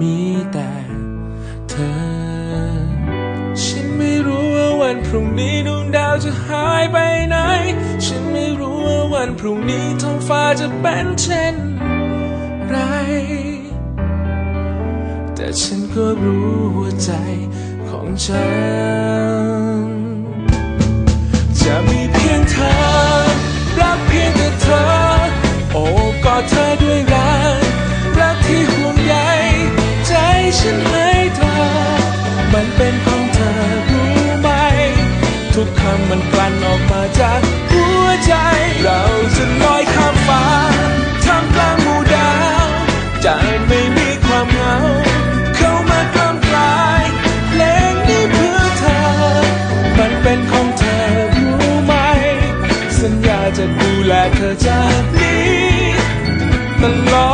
มีแต่เธอ ฉันไม่รู้ว่าวันพรุ่งนี้ดวงดาวจะหายไปไหน ฉันไม่รู้ว่าวันพรุ่งนี้ท้องฟ้าจะเป็นเช่นไร แต่ฉันก็รู้หัวใจของฉัน จะมีเพียงเธอ ฉันให้เธอ มันเป็นของเธอรู้ไหม ทุกคำมันกลั่นออกมาจากหัวใจ เราจะลอยข้ามฟ้าท่ามกลางหมู่ดาวใจไม่มีความเหงา เข้ามากล้ำกลายเพลงนี้เพื่อเธอ มันเป็นของเธอรู้ไหม สัญญาจะดูแลเธอจากนี้ตลอด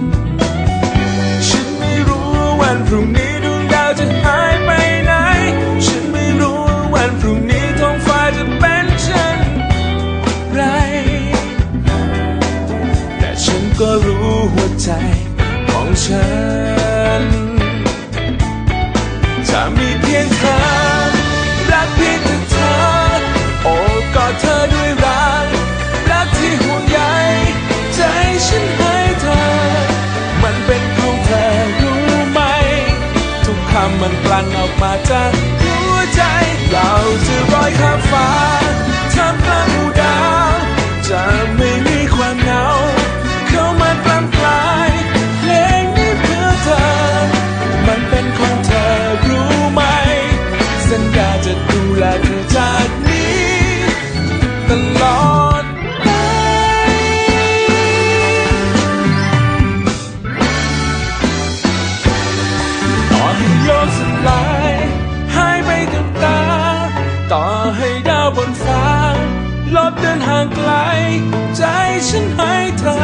ของฉันจะมีเพียงเธอ รักเพียงแต่เธอ โอบกอดเธอด้วยรัก รักที่ห่วงใยใจฉันให้เธอ มันเป็นของเธอรู้ไหม ทุกคำมันกลั่นออกมาจากหัวใจ เราจะลอยข้าางไกล ใจฉันให้เธอ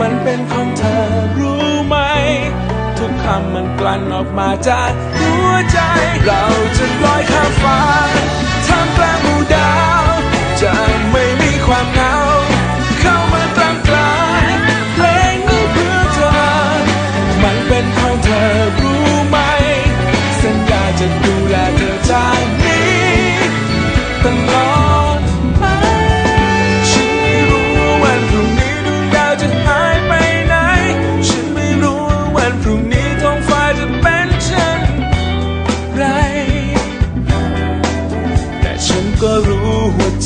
มันเป็นของเธอรู้ไหม ทุกคำมันกลั่นออกมาจากหัวใจ เราจะลอย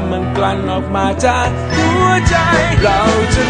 ำมันกลั่นออกมาจากหัวใจเราจะ